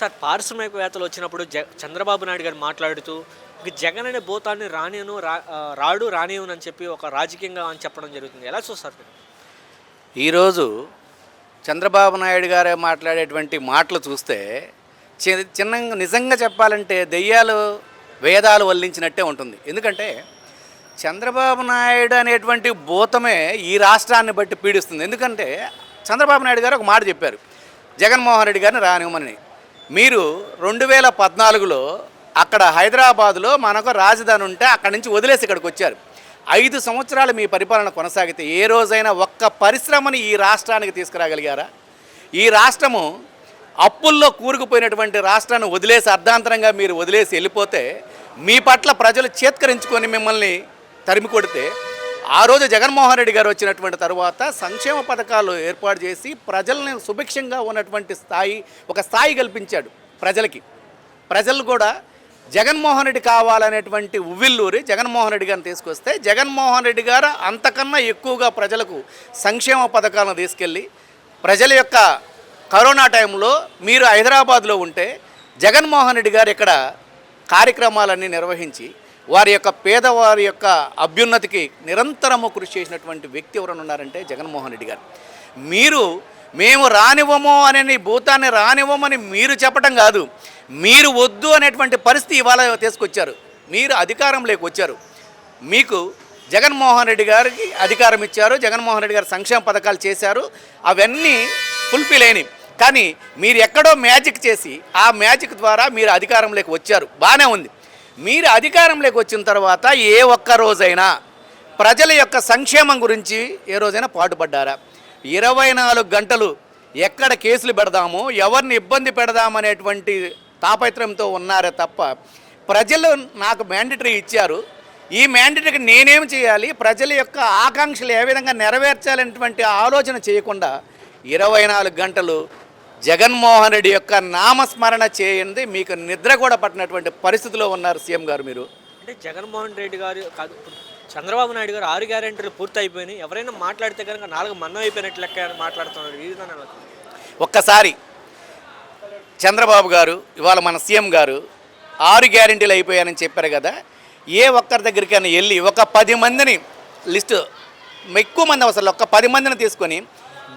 Sir పారిశ్రామికవేత్తలు వచ్చినప్పుడు జ చంద్రబాబు నాయుడు గారు మాట్లాడుతూ ఇక జగన్ అనే భూతాన్ని రానియను రా రాడు రానియను అని చెప్పి ఒక రాజకీయంగా అని చెప్పడం జరుగుతుంది. ఎలా చూస్తారు ఈరోజు చంద్రబాబు నాయుడు గారు మాట్లాడేటువంటి మాటలు చూస్తే చి- చిన్న నిజంగా చెప్పాలంటే దెయ్యాలు వేదాలు వల్లించినట్టే ఉంటుంది. ఎందుకంటే చంద్రబాబు నాయుడు అనేటువంటి భూతమే ఈ రాష్ట్రాన్ని బట్టి పీడిస్తుంది. ఎందుకంటే చంద్రబాబు నాయుడు గారు ఒక మాట చెప్పారు. జగన్మోహన్ రెడ్డి గారిని రానివ్వమని. మీరు రెండు వేల పద్నాలుగులో అక్కడ హైదరాబాదులో మనకు రాజధాని ఉంటే అక్కడి నుంచి వదిలేసి ఇక్కడికి వచ్చారు. ఐదు సంవత్సరాలు మీ పరిపాలన కొనసాగితే ఏ రోజైనా ఒక్క పరిశ్రమని ఈ రాష్ట్రానికి తీసుకురాగలిగారా? ఈ రాష్ట్రము అప్పుల్లో కూరుకుపోయినటువంటి రాష్ట్రాన్ని వదిలేసి అర్ధాంతరంగా మీరు వదిలేసి వెళ్ళిపోతే మీ పట్ల ప్రజలు చేత్కరించుకొని మిమ్మల్ని తరిమి కొడితే ఆ రోజు జగన్మోహన్ రెడ్డి గారు వచ్చినటువంటి తర్వాత సంక్షేమ పథకాలు ఏర్పాటు చేసి ప్రజల్ని సుభిక్షంగా ఉన్నటువంటి స్థాయి ఒక స్థాయి కల్పించాడు ప్రజలకి. ప్రజలు కూడా జగన్మోహన్ రెడ్డి కావాలనేటువంటి ఉవ్విల్లూరి జగన్మోహన్ రెడ్డి గారిని తీసుకొస్తే జగన్మోహన్ రెడ్డి గారు అంతకన్నా ఎక్కువగా ప్రజలకు సంక్షేమ పథకాలను తీసుకెళ్ళి ప్రజల యొక్క కరోనా టైంలో మీరు హైదరాబాద్లో ఉంటే జగన్మోహన్ రెడ్డి గారు ఇక్కడ కార్యక్రమాలన్నీ నిర్వహించి వారి యొక్క పేదవారి యొక్క అభ్యున్నతికి నిరంతరము కృషి చేసినటువంటి వ్యక్తి ఎవరైనా ఉన్నారంటే జగన్మోహన్ రెడ్డి గారు. మీరు మేము రానివ్వము అనే భూతాన్ని రానివ్వమని మీరు చెప్పడం కాదు. మీరు వద్దు అనేటువంటి పరిస్థితి ఇవాళ తీసుకొచ్చారు. మీరు అధికారంలోకి వచ్చారు. మీకు జగన్మోహన్ రెడ్డి గారికి అధికారం ఇచ్చారు జగన్మోహన్ రెడ్డి గారు సంక్షేమ పథకాలు చేశారు అవన్నీ ఫుల్ఫిల్ అయినాయి. కానీ మీరు ఎక్కడో మ్యాజిక్ చేసి ఆ మ్యాజిక్ ద్వారా మీరు అధికారంలోకి వచ్చారు. బాగానే ఉంది. మీరు అధికారంలోకి వచ్చిన తర్వాత ఏ ఒక్క రోజైనా ప్రజల యొక్క సంక్షేమం గురించి ఏ రోజైనా పాటుపడ్డారా? ఇరవై నాలుగు గంటలు ఎక్కడ కేసులు పెడదాము ఎవరిని ఇబ్బంది పెడదామనేటువంటి తాపత్రయంతో ఉన్నారే తప్ప ప్రజలు నాకు మ్యాండటరీ ఇచ్చారు. ఈ మ్యాండటరీకి నేనేం చేయాలి? ప్రజల యొక్క ఆకాంక్షలు ఏ విధంగా నెరవేర్చాలనేటువంటి ఆలోచన చేయకుండా ఇరవై నాలుగు గంటలు జగన్మోహన్ రెడ్డి యొక్క నామస్మరణ చేయండి. మీకు నిద్ర కూడా పట్టినటువంటి పరిస్థితిలో ఉన్నారు సీఎం గారు మీరు. అంటే జగన్మోహన్ రెడ్డి గారు కాదు చంద్రబాబు నాయుడు గారు ఆరు గ్యారెంటీలు పూర్తి అయిపోయినాయి ఎవరైనా మాట్లాడితే కనుక నాలుగు మన్నం అయిపోయినట్లు లెక్క మాట్లాడుతున్నారు. ఈ విధానం? ఒక్కసారి చంద్రబాబు గారు ఇవాళ మన సీఎం గారు ఆరు గ్యారెంటీలు అయిపోయానని చెప్పారు కదా. ఏ ఒక్కరి దగ్గరికైనా వెళ్ళి ఒక పది మందిని లిస్టు ఎక్కువ మంది అవసరం ఒక పది మందిని తీసుకొని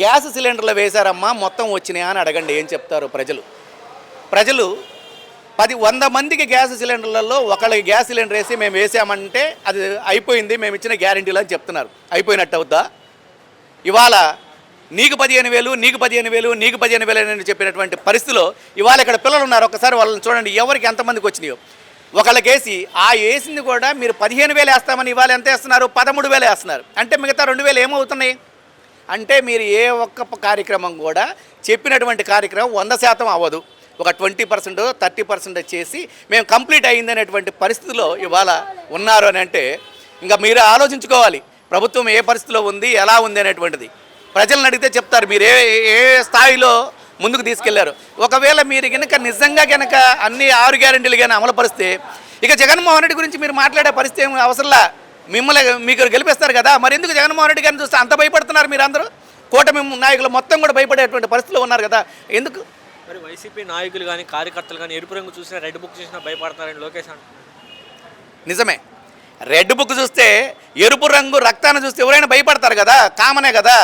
గ్యాస్ సిలిండర్లు వేశారమ్మా మొత్తం వచ్చినాయా అని అడగండి ఏం చెప్తారు ప్రజలు. ప్రజలు పది వంద మందికి గ్యాస్ సిలిండర్లలో ఒకళ్ళకి గ్యాస్ సిలిండర్ వేసి మేము వేసామంటే అది అయిపోయింది మేము ఇచ్చిన గ్యారెంటీలు అని చెప్తున్నారు. అయిపోయినట్టు అవుద్దా? ఇవాళ నీకు పదిహేను వేలు నీకు పదిహేను వేలు నీకు పదిహేను వేలు అని చెప్పినటువంటి పరిస్థితిలో ఇవాళ ఇక్కడ పిల్లలు ఉన్నారు ఒకసారి వాళ్ళని చూడండి ఎవరికి ఎంతమందికి వచ్చినాయో. ఒకళ్ళకి వేసి ఆ వేసింది కూడా మీరు పదిహేను వేలు వేస్తామని ఇవాళ ఎంత వేస్తున్నారు? పదమూడు వేలు వేస్తున్నారు. అంటే మిగతా రెండు వేలు ఏమవుతున్నాయి? అంటే మీరు ఏ ఒక్క కార్యక్రమం కూడా చెప్పినటువంటి కార్యక్రమం వంద శాతం అవ్వదు. ఒక ట్వంటీ పర్సెంట్ థర్టీ పర్సెంట్ చేసి మేము కంప్లీట్ అయిందనేటువంటి పరిస్థితిలో ఇవాళ ఉన్నారు అని అంటే ఇంకా మీరు ఆలోచించుకోవాలి. ప్రభుత్వం ఏ పరిస్థితిలో ఉంది ఎలా ఉంది అనేటువంటిది. ప్రజలను అడిగితే చెప్తారు మీరు ఏ ఏ స్థాయిలో ముందుకు తీసుకెళ్ళారు. ఒకవేళ మీరు కనుక నిజంగా కనుక అన్ని ఆరు గ్యారెంటీలు కానీ అమలుపరిస్తే ఇక జగన్మోహన్ రెడ్డి గురించి మీరు మాట్లాడే పరిస్థితి అవసరంలా? మిమ్మల్ని మీకు గెలిపిస్తారు కదా మరి ఎందుకు జగన్మోహన్ రెడ్డి గారిని చూస్తే అంత భయపడుతున్నారు మీరు అందరూ కూటమి నాయకులు మొత్తం కూడా భయపడేటువంటి పరిస్థితిలో ఉన్నారు కదా ఎందుకు? మరి వైసీపీ నాయకులు కానీ కార్యకర్తలు కానీ ఎరుపు రంగు చూసినా రెడ్ బుక్ చూసినా భయపడతారని లోకేష్ అంటున్నారు. నిజమే. రెడ్ బుక్ చూస్తే ఎరుపు రంగు రక్తాన్ని చూస్తే ఎవరైనా భయపడతారు కదా కామనే కదా.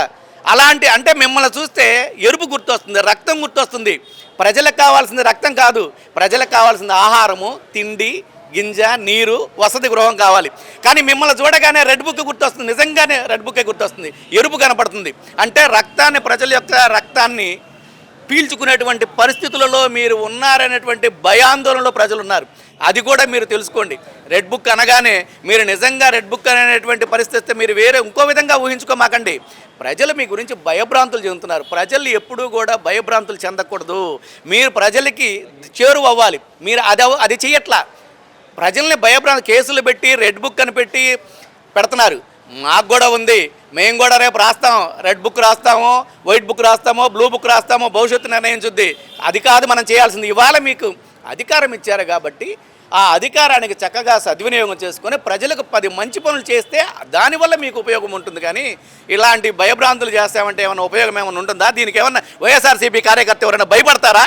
అలాంటి అంటే మిమ్మల్ని చూస్తే ఎరుపు గుర్తొస్తుంది రక్తం గుర్తొస్తుంది. ప్రజలకు కావాల్సింది రక్తం కాదు ప్రజలకు కావాల్సింది ఆహారము తిండి గింజ నీరు వసతి గృహం కావాలి. కానీ మిమ్మల్ని చూడగానే రెడ్ బుక్ గుర్తొస్తుంది. నిజంగానే రెడ్ బుక్కే గుర్తొస్తుంది. ఎరుపు కనపడుతుంది. అంటే రక్తాన్ని ప్రజల యొక్క రక్తాన్ని పీల్చుకునేటువంటి పరిస్థితులలో మీరు ఉన్నారనేటువంటి భయాందోళనలో ప్రజలు ఉన్నారు అది కూడా మీరు తెలుసుకోండి. రెడ్ బుక్ అనగానే మీరు నిజంగా రెడ్ బుక్ అనేటువంటి పరిస్థితి మీరు వేరే ఇంకో విధంగా ఊహించుకోమాకండి. ప్రజలు మీ గురించి భయభ్రాంతులు చెందుతున్నారు. ప్రజలు ఎప్పుడూ కూడా భయభ్రాంతులు చెందకూడదు. మీరు ప్రజలకి చేరువవ్వాలి. మీరు అది అది చేయట్లా ప్రజల్ని భయభ్రాంతి కేసులు పెట్టి రెడ్ బుక్ అని పెట్టి పెడుతున్నారు. మాకు కూడా ఉంది. మేము కూడా రేపు రాస్తాం. రెడ్ బుక్ రాస్తాము వైట్ బుక్ రాస్తామో బ్లూ బుక్ రాస్తామో భవిష్యత్తు నిర్ణయించుద్ది. అది కాదు మనం చేయాల్సింది. ఇవాళ మీకు అధికారం ఇచ్చారు కాబట్టి ఆ అధికారానికి చక్కగా సద్వినియోగం చేసుకొని ప్రజలకు పది మంచి పనులు చేస్తే దానివల్ల మీకు ఉపయోగం ఉంటుంది. కానీ ఇలాంటి భయభ్రాంతులు చేస్తామంటే ఏమైనా ఉపయోగం ఏమైనా ఉంటుందా? దీనికి ఏమన్నా వైఎస్ఆర్సీపీ కార్యకర్త ఎవరైనా భయపడతారా?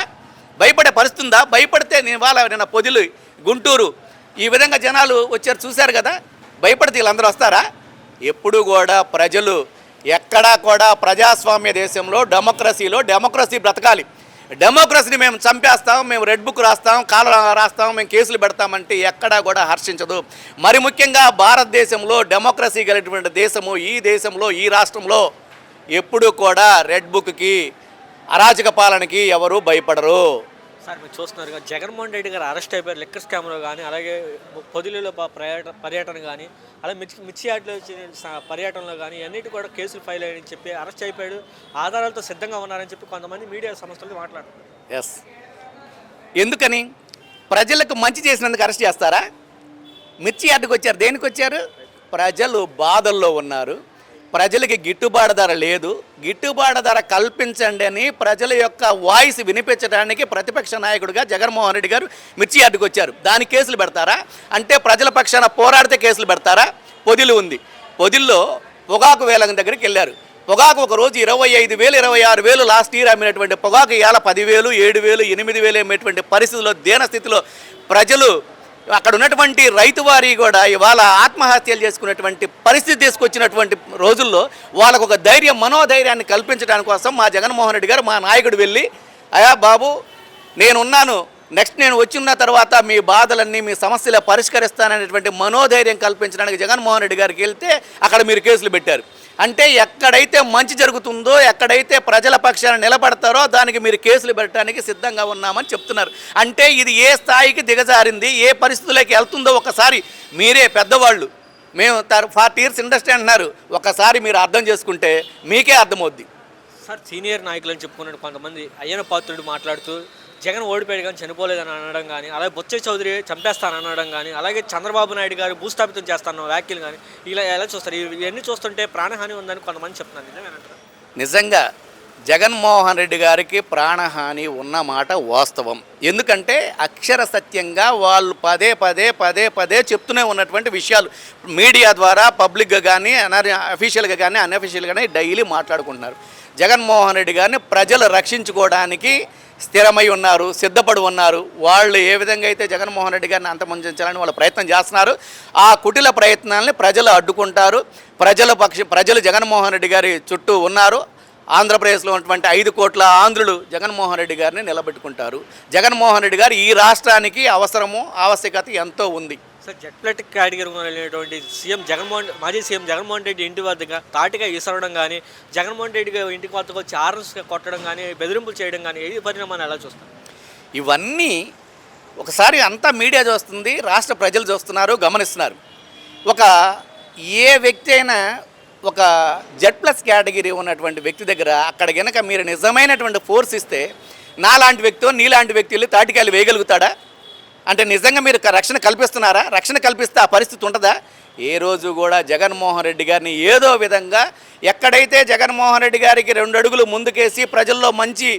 భయపడే పరిస్థితుందా? భయపడితే నేను వాళ్ళ నిన్న పొదిలు గుంటూరు ఈ విధంగా జనాలు వచ్చారు చూశారు కదా? భయపడితే వీళ్ళందరూ వస్తారా? ఎప్పుడు కూడా ప్రజలు ఎక్కడా కూడా ప్రజాస్వామ్య దేశంలో డెమోక్రసీలో డెమోక్రసీ బ్రతకాలి. డెమోక్రసీని మేము చంపేస్తాం మేము రెడ్ బుక్ రాస్తాం కాల రాస్తాం మేము కేసులు పెడతామంటే ఎక్కడా కూడా హర్షించదు. మరి ముఖ్యంగా భారతదేశంలో డెమోక్రసీ కలిగినటువంటి దేశము ఈ దేశంలో ఈ రాష్ట్రంలో ఎప్పుడు కూడా రెడ్ బుక్కి అరాచక పాలనకి ఎవరు భయపడరు. సార్ మీరు చూస్తున్నారు జగన్మోహన్ రెడ్డి గారు అరెస్ట్ అయిపోయారు లెక్కర్ స్కామ్లో కానీ అలాగే పొదిలిలో పర్యటన పర్యటన కానీ అలాగే మిర్చి మిర్చి వచ్చిన పర్యటనలో కానీ అన్నిటి కూడా కేసులు ఫైల్ అయ్యాయని చెప్పి అరెస్ట్ అయిపోయాడు ఆధారాలతో సిద్ధంగా ఉన్నారని చెప్పి కొంతమంది మీడియా సంస్థలు మాట్లాడుతున్నారు. ఎస్ ఎందుకని? ప్రజలకు మంచి చేసినందుకు అరెస్ట్ చేస్తారా? మిర్చి యార్డుకు వచ్చారు దేనికి వచ్చారు? ప్రజలు బాధల్లో ఉన్నారు. ప్రజలకి గిట్టుబాటు ధర లేదు. గిట్టుబాటు ధర కల్పించండి అని ప్రజల యొక్క వాయిస్ వినిపించడానికి ప్రతిపక్ష నాయకుడిగా జగన్మోహన్ రెడ్డి గారు మిర్చి అడ్డుకు వచ్చారు. దాని కేసులు పెడతారా? అంటే ప్రజల పక్షాన పోరాడితే కేసులు పెడతారా? పొదిలు ఉంది. పొదిల్లో పొగాకు వేలం దగ్గరికి వెళ్ళారు. పొగాకు ఒక రోజు ఇరవై ఐదు వేలు ఇరవై ఆరు వేలు లాస్ట్ ఇయర్ అమ్మినటువంటి పొగాకు ఇవాళ పదివేలు ఏడు వేలు ఎనిమిది వేలు అమ్మేటువంటి పరిస్థితుల్లో దేన స్థితిలో ప్రజలు అక్కడ ఉన్నటువంటి రైతు వారి కూడా ఇవాళ ఆత్మహత్యలు చేసుకున్నటువంటి పరిస్థితి తీసుకొచ్చినటువంటి రోజుల్లో వాళ్ళకు ఒక ధైర్యం మనోధైర్యాన్ని కల్పించడానికి కోసం మా జగన్మోహన్ రెడ్డి గారు మా నాయకుడు వెళ్ళి అయా బాబు నేనున్నాను. నెక్స్ట్ నేను వచ్చిన తర్వాత మీ బాధలన్నీ మీ సమస్యలు పరిష్కరిస్తాననేటువంటి మనోధైర్యం కల్పించడానికి జగన్మోహన్ రెడ్డి గారికి వెళ్తే అక్కడ మీరు కేసులు పెట్టారు. అంటే ఎక్కడైతే మంచి జరుగుతుందో ఎక్కడైతే ప్రజల పక్షాన నిలబడతారో దానికి మీరు కేసులు పెట్టడానికి సిద్ధంగా ఉన్నామని చెప్తున్నారు. అంటే ఇది ఏ స్థాయికి దిగజారింది ఏ పరిస్థితుల్లోకి వెళ్తుందో ఒకసారి మీరే పెద్దవాళ్ళు. మేము ఫార్టీ ఇయర్స్ ఇండస్ట్రీ అంటున్నారు. ఒకసారి మీరు అర్థం చేసుకుంటే మీకే అర్థమవుద్ది. సార్ సీనియర్ నాయకులు అని చెప్పుకున్నాడు కొంతమంది అయ్యన పాత్రుడు మాట్లాడుతూ జగన్ ఓడిపోయాడు కానీ చనిపోలేదని అనడం కానీ అలాగే బొత్స చౌదరి చంపేస్తాను అనడం కానీ అలాగే చంద్రబాబు నాయుడు గారు భూస్థాపితం చేస్తాను వ్యాఖ్యలు కానీ ఇలా ఎలా చూస్తారు? ఇవన్నీ చూస్తుంటే ప్రాణహాని ఉందని కొంతమంది చెప్తున్నారు. నిజమేనంటారా నిజంగా జగన్మోహన్ రెడ్డి గారికి ప్రాణహాని ఉన్న మాట వాస్తవం. ఎందుకంటే అక్షర సత్యంగా వాళ్ళు పదే పదే పదే పదే చెప్తూనే ఉన్నటువంటి విషయాలు. మీడియా ద్వారా పబ్లిక్గా కానీ అఫీషియల్గా కానీ అన్అఫీషియల్గా కానీ డైలీ మాట్లాడుకుంటున్నారు. జగన్మోహన్ రెడ్డి గారిని ప్రజలు రక్షించుకోవడానికి స్థిరమై ఉన్నారు సిద్ధపడి ఉన్నారు. వాళ్ళు ఏ విధంగా అయితే జగన్మోహన్ రెడ్డి గారిని అంతమందించాలని వాళ్ళు ప్రయత్నం చేస్తున్నారు ఆ కుటిల ప్రయత్నాల్ని ప్రజలు అడ్డుకుంటారు. ప్రజల పక్ష ప్రజలు జగన్మోహన్ రెడ్డి గారి చుట్టూ ఉన్నారు. ఆంధ్రప్రదేశ్లో ఉన్నటువంటి ఐదు కోట్ల ఆంధ్రులు జగన్మోహన్ రెడ్డి గారిని నిలబెట్టుకుంటారు. జగన్మోహన్ రెడ్డి గారు ఈ రాష్ట్రానికి అవసరము ఆవశ్యకత ఎంతో ఉంది. సార్ జెట్లెట్ కేటగిరీ సీఎం జగన్మోహన్ మాజీ సీఎం జగన్మోహన్ రెడ్డి ఇంటి వద్దగా తాటిగా ఇసరడం కానీ జగన్మోహన్ రెడ్డి గారి ఇంటికి వద్దకు వచ్చి ఆర్ఎస్ కొట్టడం కానీ బెదిరింపులు చేయడం కానీ ఏ పరిణామాన్ని ఎలా చూస్తారు? ఇవన్నీ ఒకసారి అంతా మీడియా చూస్తుంది రాష్ట్ర ప్రజలు చూస్తున్నారు గమనిస్తున్నారు. ఒక ఏ వ్యక్తి అయినా ఒక జెడ్ ప్లస్ కేటగిరీ ఉన్నటువంటి వ్యక్తి దగ్గర అక్కడ గనక మీరు నిజమైనటువంటి ఫోర్స్ ఇస్తే నాలాంటి వ్యక్తితో నీలాంటి వ్యక్తి వెళ్ళి తాటికాయలు వేయగలుగుతాడా? అంటే నిజంగా మీరు రక్షణ కల్పిస్తున్నారా? రక్షణ కల్పిస్తే ఆ పరిస్థితి ఉంటుందా? ఏ రోజు కూడా జగన్మోహన్ రెడ్డి గారిని ఏదో విధంగా ఎక్కడైతే జగన్మోహన్ రెడ్డి గారికి రెండు అడుగులు ముందుకేసి ప్రజల్లో మంచి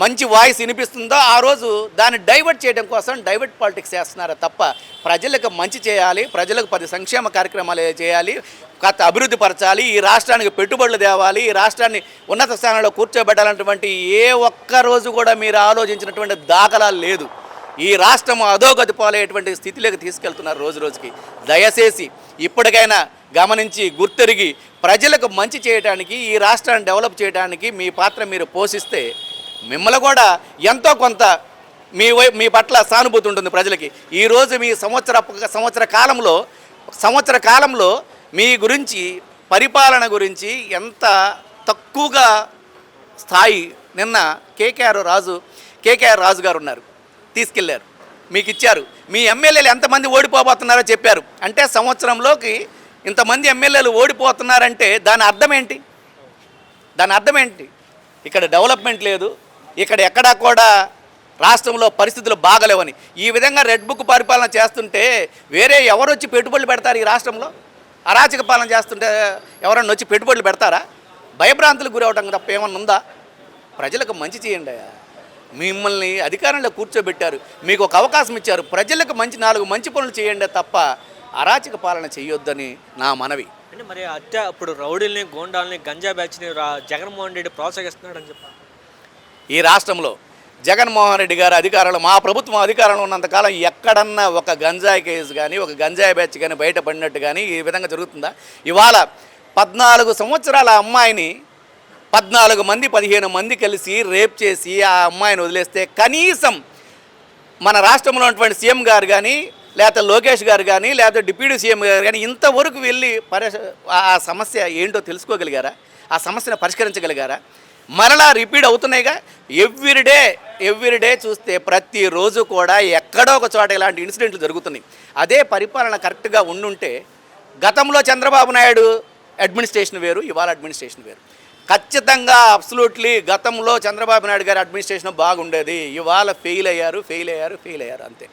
మంచి వాయిస్ వినిపిస్తుందో? ఆ రోజు దాన్ని డైవర్ట్ చేయడం కోసం డైవర్ట్ పాలిటిక్స్ చేస్తున్నారు తప్ప ప్రజలకు మంచి చేయాలి ప్రజలకు పది సంక్షేమ కార్యక్రమాలు చేయాలి కాస్త అభివృద్ధి పరచాలి ఈ రాష్ట్రానికి పెట్టుబడులు తేవాలి ఈ రాష్ట్రాన్ని ఉన్నత స్థానంలో కూర్చోబెట్టాలన్నటువంటి ఏ ఒక్క రోజు కూడా మీరు ఆలోచించినటువంటి దాఖలాలు లేదు. ఈ రాష్ట్రం అధోగతి పాలయ్యేటువంటి స్థితిలోకి తీసుకెళ్తున్నారు రోజు రోజుకి. దయచేసి ఇప్పటికైనా గమనించి గుర్తెరిగి ప్రజలకు మంచి చేయడానికి ఈ రాష్ట్రాన్ని డెవలప్ చేయడానికి మీ పాత్ర మీరు పోషిస్తే మిమ్మల్ని కూడా ఎంతో కొంత మీ వై మీ పట్ల సానుభూతి ఉంటుంది ప్రజలకి. ఈరోజు మీ సంవత్సర సంవత్సర కాలంలో సంవత్సర కాలంలో మీ గురించి పరిపాలన గురించి ఎంత తక్కువగా స్థాయి నిన్న కేకేఆర్ రాజు కేకేఆర్ రాజు గారు ఉన్నారు. తీసుకెళ్ళారు. మీకు ఇచ్చారు. మీ ఎమ్మెల్యేలు ఎంతమంది ఓడిపోబోతున్నారో చెప్పారు. అంటే సంవత్సరంలోకి ఇంతమంది ఎమ్మెల్యేలు ఓడిపోతున్నారంటే దాని అర్థం ఏంటి? దాని అర్థం ఏంటి? ఇక్కడ డెవలప్మెంట్ లేదు. ఇక్కడ ఎక్కడా కూడా రాష్ట్రంలో పరిస్థితులు బాగలేవని. ఈ విధంగా రెడ్ బుక్ పరిపాలన చేస్తుంటే వేరే ఎవరు వచ్చి పెట్టుబడులు పెడతారు ఈ రాష్ట్రంలో? అరాచక పాలన చేస్తుంటే ఎవరన్నా వచ్చి పెట్టుబడులు పెడతారా? భయభ్రాంతులకు గురవటం తప్ప ఏమన్నా ఉందా? ప్రజలకు మంచి చేయండి మిమ్మల్ని అధికారంలో కూర్చోబెట్టారు. మీకు ఒక అవకాశం ఇచ్చారు. ప్రజలకు మంచి నాలుగు మంచి పనులు చేయండి తప్ప అరాచక పాలన చేయొద్దని నా మనవి. అంటే మరి అత్య ఇప్పుడు రౌడీల్ని గోండాల్ని గంజా బ్యాచ్ని రా జగన్మోహన్ రెడ్డి ప్రోత్సహిస్తున్నాడని చెప్పారు ఈ రాష్ట్రంలో జగన్మోహన్ రెడ్డి గారు అధికారంలో మా ప్రభుత్వం అధికారంలో ఉన్నంతకాలం ఎక్కడన్నా ఒక గంజాయి కేసు కానీ ఒక గంజాయి బ్యాచ్ కానీ బయటపడినట్టు కానీ ఈ విధంగా జరుగుతుందా? ఇవాళ పద్నాలుగు సంవత్సరాల అమ్మాయిని పద్నాలుగు మంది పదిహేను మంది కలిసి రేప్ చేసి ఆ అమ్మాయిని వదిలేస్తే కనీసం మన రాష్ట్రంలో ఉన్నటువంటి సీఎం గారు కానీ లేకపోతే లోకేష్ గారు కానీ లేకపోతే డిప్యూటీ సీఎం గారు కానీ ఇంతవరకు వెళ్ళి ఆ సమస్య ఏంటో తెలుసుకోగలిగారా? ఆ సమస్యను పరిష్కరించగలిగారా? మరలా రిపీట్ అవుతున్నాయిగా? ఎవ్రీడే ఎవ్రీడే చూస్తే ప్రతిరోజు కూడా ఎక్కడో ఒక చోట ఇలాంటి ఇన్సిడెంట్లు జరుగుతున్నాయి. అదే పరిపాలన కరెక్ట్గా ఉండుంటే గతంలో చంద్రబాబు నాయుడు అడ్మినిస్ట్రేషన్ వేరు ఇవాళ అడ్మినిస్ట్రేషన్ వేరు. ఖచ్చితంగా అబ్సల్యూట్లీ గతంలో చంద్రబాబు నాయుడు గారి అడ్మినిస్ట్రేషన్ బాగుండేది. ఇవాళ ఫెయిల్ అయ్యారు ఫెయిల్ అయ్యారు ఫెయిల్ అయ్యారు అంతే.